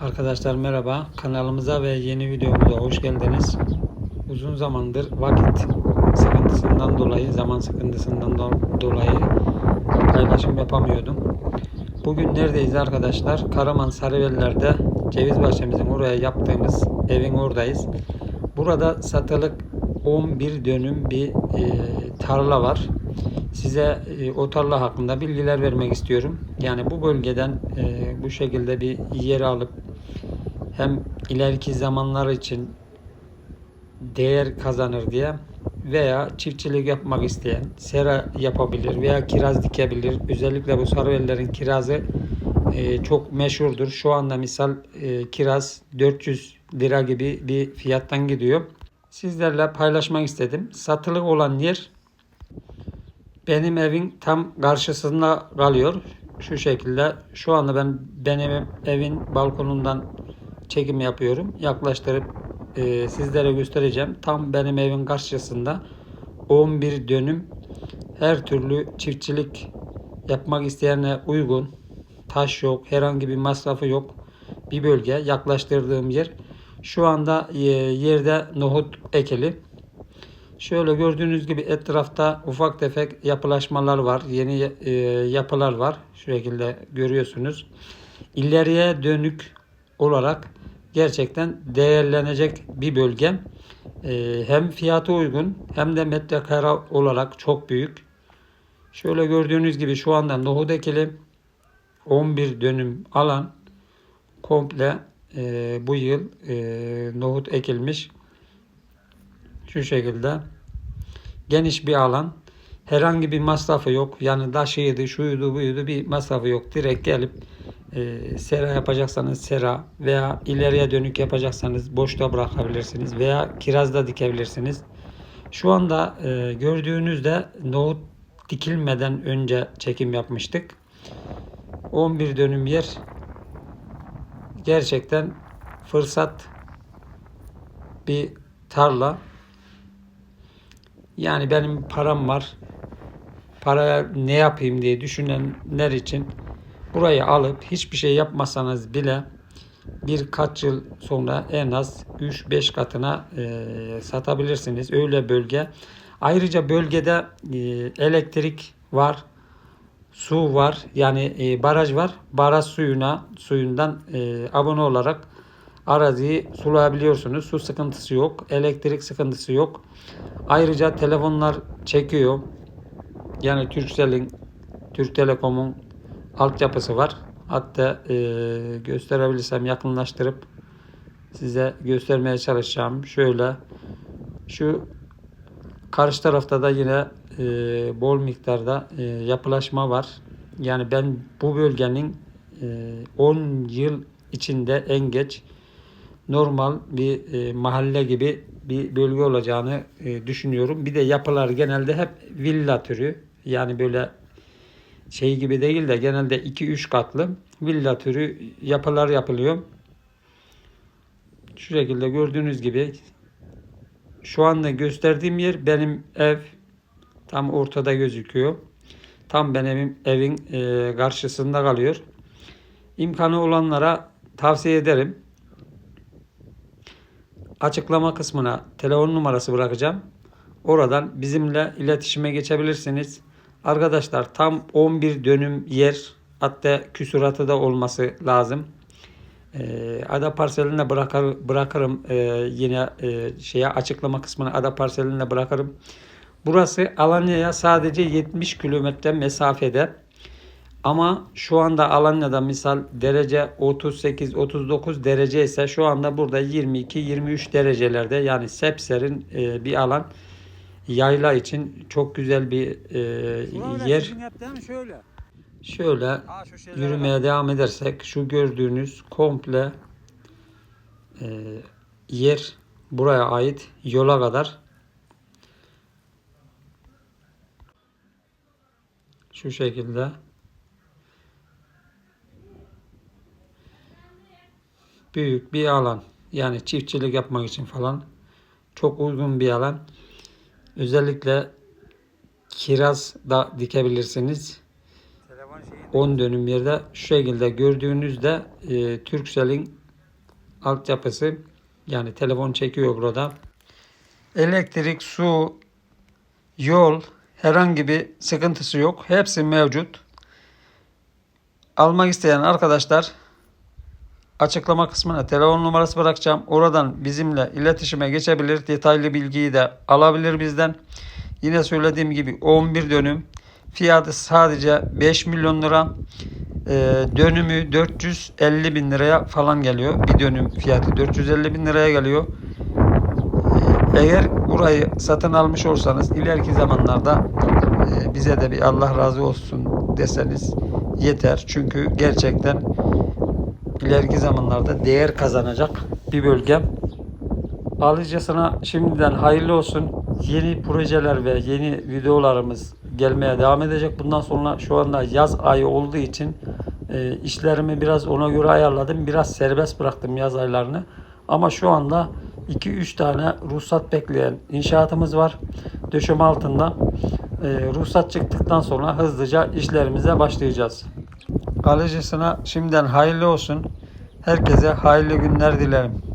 Arkadaşlar merhaba. Kanalımıza ve yeni videomuza hoş geldiniz. Uzun zamandır vakit sıkıntısından dolayı, zaman sıkıntısından do- dolayı paylaşım yapamıyordum. Bugün neredeyiz arkadaşlar? Karaman Sarıveller'de ceviz bahçemizin oraya yaptığımız evin oradayız. Burada satılık 11 dönüm bir e, tarla var. Size e, o tarla hakkında bilgiler vermek istiyorum. Yani bu bölgeden e, bu şekilde bir yer alıp hem ileriki zamanlar için değer kazanır diye veya çiftçilik yapmak isteyen sera yapabilir veya kiraz dikebilir. Özellikle bu sarıvellerin kirazı e, çok meşhurdur. Şu anda misal e, kiraz 400 lira gibi bir fiyattan gidiyor. Sizlerle paylaşmak istedim. Satılık olan yer benim evin tam karşısında kalıyor. Şu şekilde. Şu anda ben benim evin balkonundan çekim yapıyorum. Yaklaştırıp e, sizlere göstereceğim. Tam benim evin karşısında 11 dönüm her türlü çiftçilik yapmak isteyene uygun. Taş yok, herhangi bir masrafı yok. Bir bölge yaklaştırdığım yer. Şu anda e, yerde nohut ekili. Şöyle gördüğünüz gibi etrafta ufak tefek yapılaşmalar var. Yeni e, yapılar var. Şu şekilde görüyorsunuz. İleriye dönük olarak gerçekten değerlenecek bir bölge. E, hem fiyatı uygun hem de metrekare olarak çok büyük. Şöyle gördüğünüz gibi şu anda nohut ekili 11 dönüm alan komple e, bu yıl e, nohut ekilmiş. Şu şekilde geniş bir alan. Herhangi bir masrafı yok. Yani taşıydı, şuydu, buydu bir masrafı yok. Direkt gelip e, sera yapacaksanız sera veya ileriye dönük yapacaksanız boşta bırakabilirsiniz veya kirazda dikebilirsiniz. Şu anda e, gördüğünüzde nohut dikilmeden önce çekim yapmıştık. 11 dönüm yer gerçekten fırsat bir tarla. Yani benim param var. Paraya ne yapayım diye düşünenler için burayı alıp hiçbir şey yapmasanız bile birkaç yıl sonra en az 3-5 katına e, satabilirsiniz. Öyle bölge. Ayrıca bölgede e, elektrik var, su var. Yani e, baraj var. Baraj suyuna suyundan e, abone olarak araziyi sulayabiliyorsunuz. Su sıkıntısı yok. Elektrik sıkıntısı yok. Ayrıca telefonlar çekiyor. Yani Turkcell'in, Türk Telekom'un altyapısı var. Hatta e, gösterebilirsem yakınlaştırıp size göstermeye çalışacağım. Şöyle şu karşı tarafta da yine e, bol miktarda e, yapılaşma var. Yani ben bu bölgenin e, 10 yıl içinde en geç normal bir e, mahalle gibi bir bölge olacağını e, düşünüyorum. Bir de yapılar genelde hep villa türü. Yani böyle şey gibi değil de genelde 2-3 katlı villa türü yapılar yapılıyor. Şu şekilde gördüğünüz gibi şu anda gösterdiğim yer benim ev tam ortada gözüküyor. Tam benim evin e, karşısında kalıyor. İmkanı olanlara tavsiye ederim. Açıklama kısmına telefon numarası bırakacağım. Oradan bizimle iletişime geçebilirsiniz. Arkadaşlar tam 11 dönüm yer hatta küsuratı da olması lazım. Ee, ada parseline bırakır, bırakırım ee, yine e, şeye açıklama kısmına ada parseline bırakırım. Burası Alanya'ya sadece 70 kilometre mesafede. Ama şu anda Alanya'da misal derece 38-39 derece ise şu anda burada 22-23 derecelerde yani sepserin e, bir alan yayla için çok güzel bir e, yer. Şöyle. Şöyle yürümeye devam edersek şu gördüğünüz komple e, yer buraya ait yola kadar. Şu şekilde. Büyük bir alan. Yani çiftçilik yapmak için falan çok uygun bir alan özellikle kiraz da dikebilirsiniz. Telefon şeyi 10 dönüm yerde şu şekilde gördüğünüzde e, Turkcell'in altyapısı yani telefon çekiyor burada. Elektrik, su, yol herhangi bir sıkıntısı yok. Hepsi mevcut. Almak isteyen arkadaşlar açıklama kısmına telefon numarası bırakacağım. Oradan bizimle iletişime geçebilir. Detaylı bilgiyi de alabilir bizden. Yine söylediğim gibi 11 dönüm. Fiyatı sadece 5 milyon lira. Ee, dönümü 450 bin liraya falan geliyor. Bir dönüm fiyatı 450 bin liraya geliyor. Ee, Eğer burayı satın almış olsanız ileriki zamanlarda e, bize de bir Allah razı olsun deseniz yeter. Çünkü gerçekten ileriki zamanlarda değer kazanacak bir bölge. Alıcısına şimdiden hayırlı olsun. Yeni projeler ve yeni videolarımız gelmeye devam edecek. Bundan sonra şu anda yaz ayı olduğu için e, işlerimi biraz ona göre ayarladım. Biraz serbest bıraktım yaz aylarını. Ama şu anda 2-3 tane ruhsat bekleyen inşaatımız var. Döşeme altında. E, ruhsat çıktıktan sonra hızlıca işlerimize başlayacağız. Alıcısına şimdiden hayırlı olsun. Herkese hayırlı günler dilerim.